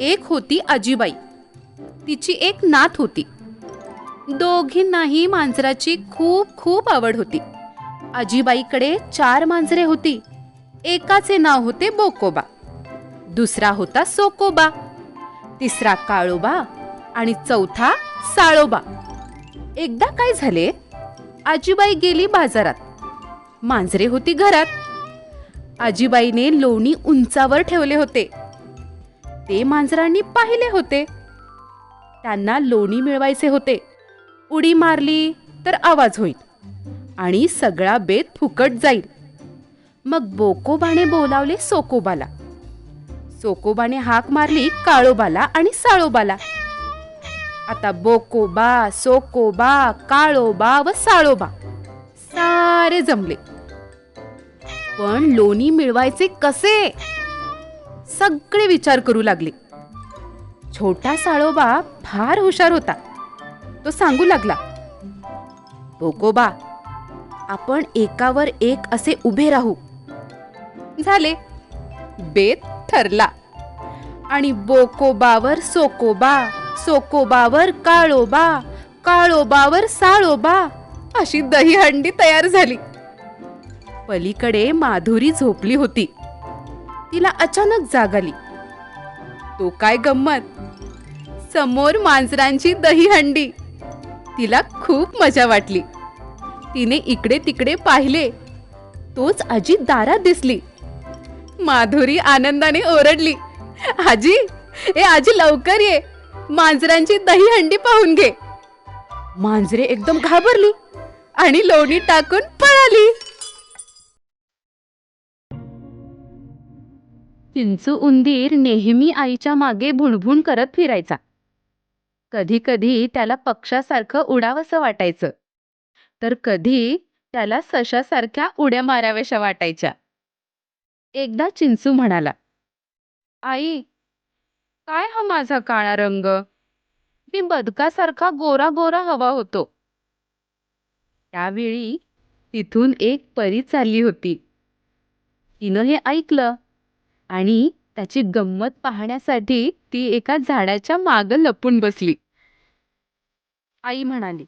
एक होती आजीबाई. तिची एक नात होती. दोघींनाही मांजराची खूप खूप आवड होती. आजीबाईकडे चार मांजरे होती. एकाचे नाव होते बोकोबा. दुसरा होता सोकोबा. तिसरा काळोबा आणि चौथा साळोबा. एकदा काय झाले? आजीबाई गेली बाजारात. मांजरे होती घरात. आजीबाईने लोणी उंचावर ठेवले होते. ते मांजरांनी पाहिले होते. त्यांना लोणी मिळवायचे होते. उडी मारली तर आवाज होईल आणि सगळा बेत फुकट जाईल. मग बोकोबाने बोलावले सोकोबाला. सोकोबाने हाक मारली काळोबाला आणि साळोबाला. आता बोकोबा सोकोबा काळोबा व साळोबा सारे जमले. पण लोणी मिळवायचे कसे? सगळे विचार करू लागले. छोटा साळोबा फार हुशार होता. तो सांगू लागला बोकोबा आपण एकावर एक असे उभे राहू. झाले. बेत ठरला. आणि बोकोबावर सोकोबा सोकोबावर काळोबा काळोबावर साळोबा अशी दहीहंडी तयार झाली. पलीकडे माधुरी झोपली होती. तिला अचानक जाग आली. तो काय गंमत? समोर मांजरांची दहीहंडी तिला खूप मजा वाटली. तिने इकडे तिकडे पाहिले. तोच आजी दारात दिसली. माधुरी आनंदाने ओरडली. आजी ए आजी लवकर ये. मांजरांची दहीहंडी पाहून घे. मांजरे एकदम घाबरली आणि लोणी टाकून पळाली. चिंचू उंदीर नेहमी आईच्या मागे भुणभुण करत फिरायचा. कधी कधी त्याला पक्षासारखं उडावंसं वाटायचं. तर कधी त्याला सशासारख्या उड्या माराव्याशा वाटायच्या. एकदा चिंचू म्हणाला आई काय हा माझा काळा रंग? मी बदकासारखा गोरा गोरा हवा होतो. त्यावेळी तिथून एक परी चालली होती. तिनं हे ऐकलं. आणि त्याची गंमत पाहण्यासाठी ती एका झाडाच्या मागं लपून बसली. आई म्हणाली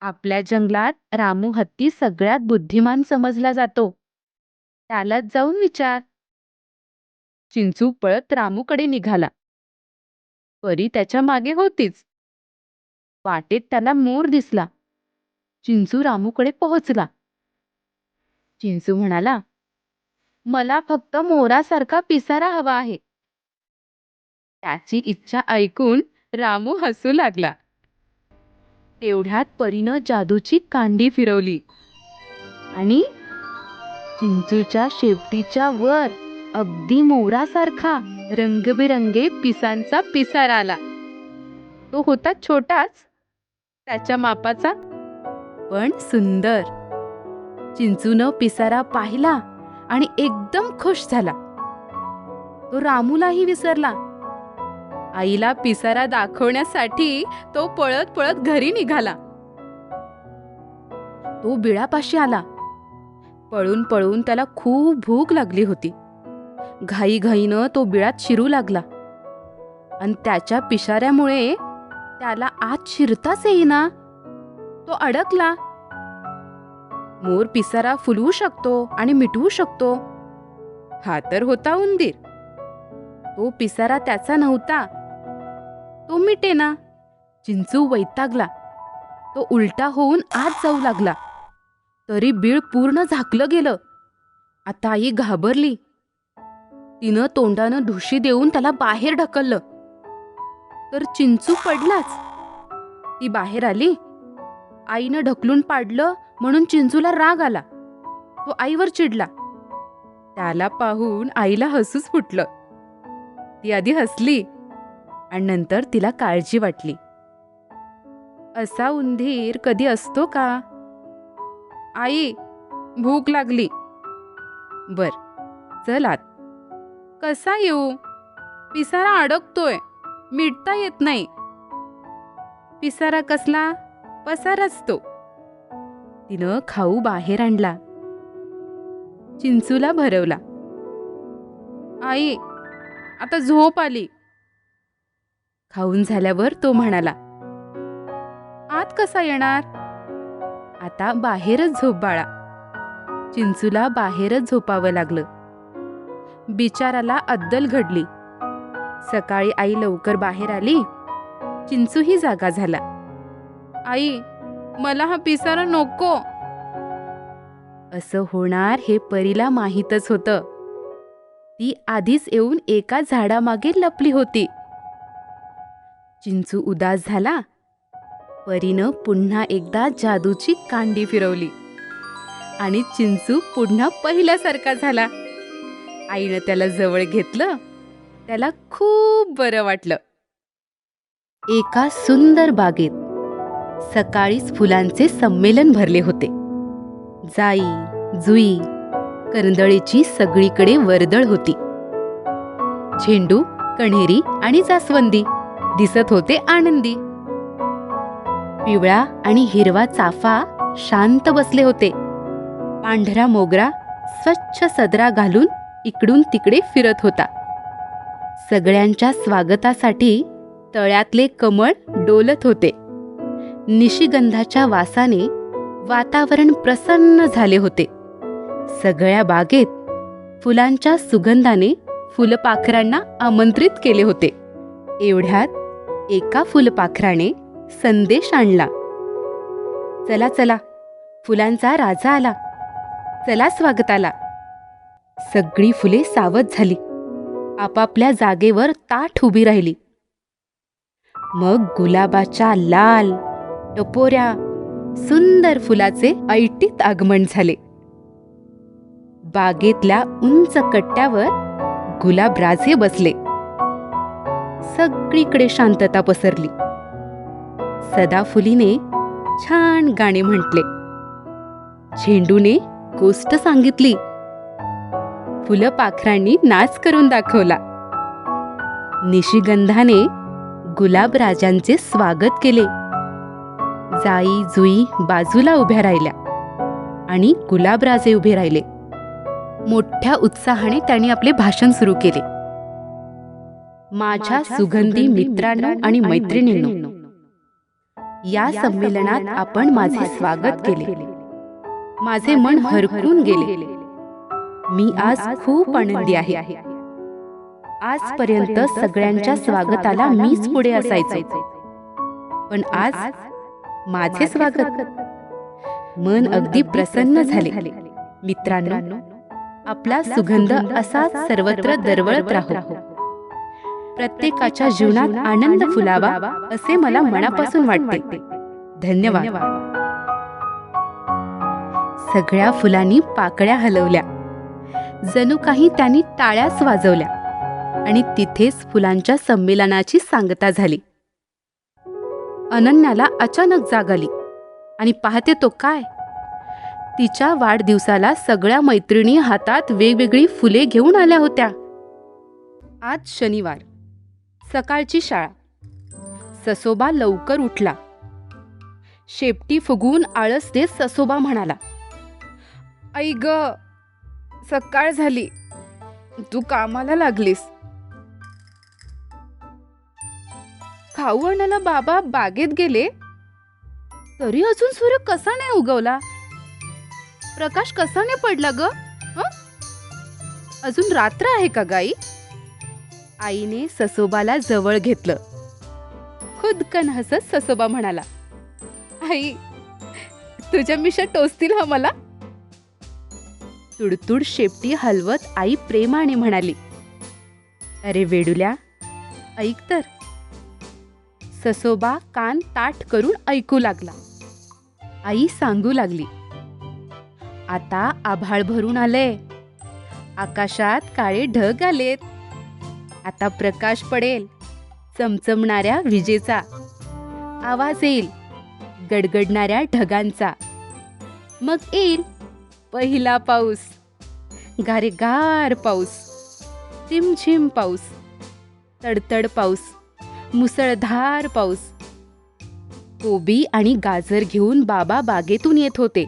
आपल्या जंगलात रामू हत्ती सगळ्यात बुद्धिमान समजला जातो. त्यालाच जाऊन विचार. चिंचू पळत रामूकडे निघाला. परी त्याच्यामागे होतीच. वाटेत त्याला मोर दिसला. चिंचू रामूकडे पोहोचला. चिंचू म्हणाला मला फक्त मोरासारखा पिसारा हवा आहे. त्याची इच्छा ऐकून रामू हसू लागला. तेवढ्यात परीनं जादूची कांडी फिरवली आणि चिंचूच्या शेपटीच्या वर अगदी मोरासारखा रंगबिरंगे पिसांचा पिसार आला. तो होता छोटाच त्याच्या मापाचा पण सुंदर. चिंचूनं पिसारा पाहिला आणि एकदम खुश झाला. तो रामूलाही विसरला. आईला पिसारा दाखवण्यासाठी तो पळत पळत घरी निघाला. तो बिळापाशी आला. पळून पळून त्याला खूप भूक लागली होती. घाईघाईनं तो बिळात शिरू लागला. आणि त्याच्या पिशाऱ्यामुळे त्याला आत शिरताच येईना. तो अडकला. मोर पिसारा फुलवू शकतो आणि मिटवू शकतो. हा तर होता उंदीर. तो पिसारा त्याचा नव्हता. तो मिटेना चिंचू वैतागला. तो उलटा होऊन आत जाऊ लागला. तरी बीळ पूर्ण झाकलं गेलं. आता आई घाबरली. तिनं तोंडानं ढुशी देऊन त्याला बाहेर ढकललं. तर चिंचू पडलाच. ती बाहेर आली. आईनं ढकलून पाडलं म्हणून चिंचूला राग आला. तो आईवर चिडला. त्याला पाहून आईला हसूच फुटलं. ती आधी हसली आणि नंतर तिला काळजी वाटली. असा उंदीर कधी असतो का? आई भूक लागली. बर चल आत. कसा येऊ? पिसारा अडकतोय. मिटता येत नाही. पिसारा कसला? पसाराच तो. तिनं खाऊ बाहेर आणला. चिंचूला भरवला. आई आता झोप आली. खाऊन झाल्यावर तो म्हणाला आत कसा येणार? आता बाहेरच झोप बाळा. चिंचूला बाहेरच झोपावं लागलं. बिचाराला अद्दल घडली. सकाळी आई लवकर बाहेर आली. चिंचूही जागा झाला. आई मला हा पिसारा नको. असं होणार हे परीला माहीतच होतं. ती आधीच येऊन एका झाडामागे लपली होती. चिंचू उदास झाला. परीनं पुन्हा एकदा जादूची कांडी फिरवली. आणि चिंचू पुन्हा पहिल्यासारखा झाला. आईनं त्याला जवळ घेतलं. त्याला खूप बरं वाटलं. एका सुंदर बागेत सकाळीच फुलांचे संमेलन भरले होते. जाई जुई करंदळीची सगळीकडे वर्दळ होती. झेंडू कण्हेरी आणि जास्वंदी दिसत होते आनंदी. पिवळा आणि हिरवा चाफा शांत बसले होते. पांढरा मोगरा स्वच्छ सदरा घालून इकडून तिकडे फिरत होता. सगळ्यांच्या स्वागतासाठी तळ्यातले कमळ डोलत होते. निशिगंधाच्या वासाने वातावरण प्रसन्न झाले होते. सगळ्या बागेत फुलांच्या सुगंधाने फुलपाखरांना आमंत्रित केले होते. एवढ्यात एका फुलपाखराने संदेश आणला. चला चला फुलांचा राजा आला. चला स्वागताला. सगळी फुले सावध झाली. आपापल्या जागेवर ताठ उभी राहिली. मग गुलाबाच्या लाल टपोऱ्या सुंदर फुलाचे ऐटीत आगमन झाले. बागेतल्या उंच कट्ट्यावर गुलाबराजे बसले. सगळीकडे शांतता पसरली. सदाफुलीने छान गाणे म्हटले. झेंडूने गोष्ट सांगितली. फुलपाखरांनी नाच करून दाखवला. निशिगंधाने गुलाबराजांचे स्वागत केले. जाई जुई बाजूला उभ्या राहिल्या आणि गुलाबराजे उभे राहिले. मोठ्या उत्साहाने त्यांनी आपले भाषण सुरू केले. माझ्या सुगंधी मित्रांनो आणि मैत्रिणींनो या संमेलनात आपण माझे स्वागत केले. माझे मन हरकून गेले. मी आज खूप आनंदी आहे. आजपर्यंत सगळ्यांच्या स्वागताला मीच पुढे असायचो. पण आज माझे स्वागत. मन अगदी प्रसन्न झाले. मित्रांनो आपला सुगंध असाच सर्वत्र दरवळत राहू. प्रत्येकाच्या जीवनात आनंद फुलावा असे मला मनापासून वाटते. धन्यवाद. सगळ्या फुलांनी पाकळ्या हलवल्या. जणू काही त्यांनी टाळ्याच वाजवल्या. आणि तिथेच फुलांच्या संमेलनाची सांगता झाली. अनन्याला अचानक जाग आली आणि पाहते तो काय? तिच्या वाढदिवसाला सगळ्या मैत्रिणी हातात वेगवेगळी फुले घेऊन आल्या होत्या. आज शनिवार. सकाळची शाळा. ससोबा लवकर उठला. शेपटी फुगवून आळस देत ससोबा म्हणाला ऐ ग सकाळ झाली. तू कामाला लागलीस. खाऊ आणायला बाबा बागेत गेले. तरी अजून सूर्य कसा नाही उगवला? प्रकाश कसा नाही पडला ग? अजून रात्र आहे का गाई? आईने ससोबाला जवळ घेतलं. खुदकन हसत ससोबा म्हणाला आई तुझ्या मिशा टोचतील हा मला? तुडतुड शेपटी हलवत आई प्रेमाने म्हणाली अरे वेडुल्या ऐक तर ससोबा कान ताठ करून ऐकू लागला. आई सांगू लागली आता आभाळ भरून आले आकाशात काळे ढग आलेत. आता प्रकाश पडेल चमचमणाऱ्या विजेचा. आवाज येईल गडगडणाऱ्या ढगांचा. मग येईल पहिला पाऊस गारेगार पाऊस झिमझिम पाऊस तडतड पाऊस. मुसळधार पाऊस. कोबी आणि गाजर घेऊन बाबा बागेतून येत होते.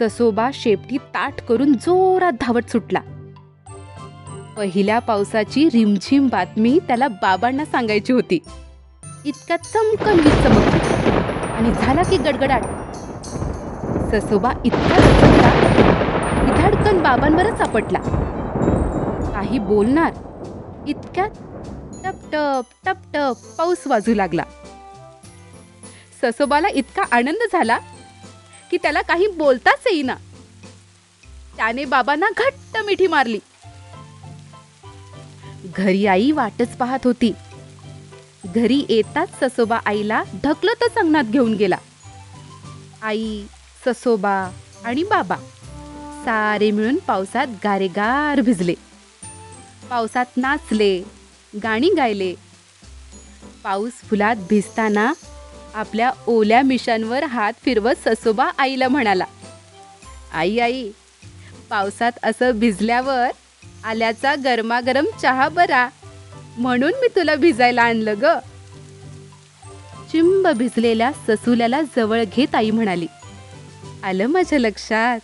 ससोबा शेपटी ताट करून जोरात धावत सुटला. पहिल्या पावसाची रिमझिम बातमी त्याला बाबांना सांगायची होती. इतक्या चमकन वीज चमकली आणि झाला की गडगडाट. ससोबा इतका धडकन बाबांवरच आपटला. काही बोलणार इतक्यात टप टप टप पाऊस वाजू लागला. ससोबाला इतका आनंद झाला की त्याला काही बोलताच येईना. त्याने बाबांना घट्ट मिठी मारली. घरी आई वाटच पाहत होती. घरी येताच ससोबा आईला ढकलतच अंगणात घेऊन गेला. आई ससोबा आणि बाबा सारे मिळून पावसात गारेगार भिजले. पावसात नाचले गाणी गायले. पाऊस फुलात भिजताना आपल्या ओल्या मिशांवर हात फिरवत ससोबा आईला म्हणाला आई आई पावसात असं भिजल्यावर आल्याचा गरमागरम चहा बरा. म्हणून मी तुला भिजायला आणलं ग. चिंब भिजलेल्या ससुल्याला जवळ घेत आई म्हणाली आलं माझ्या लक्षात?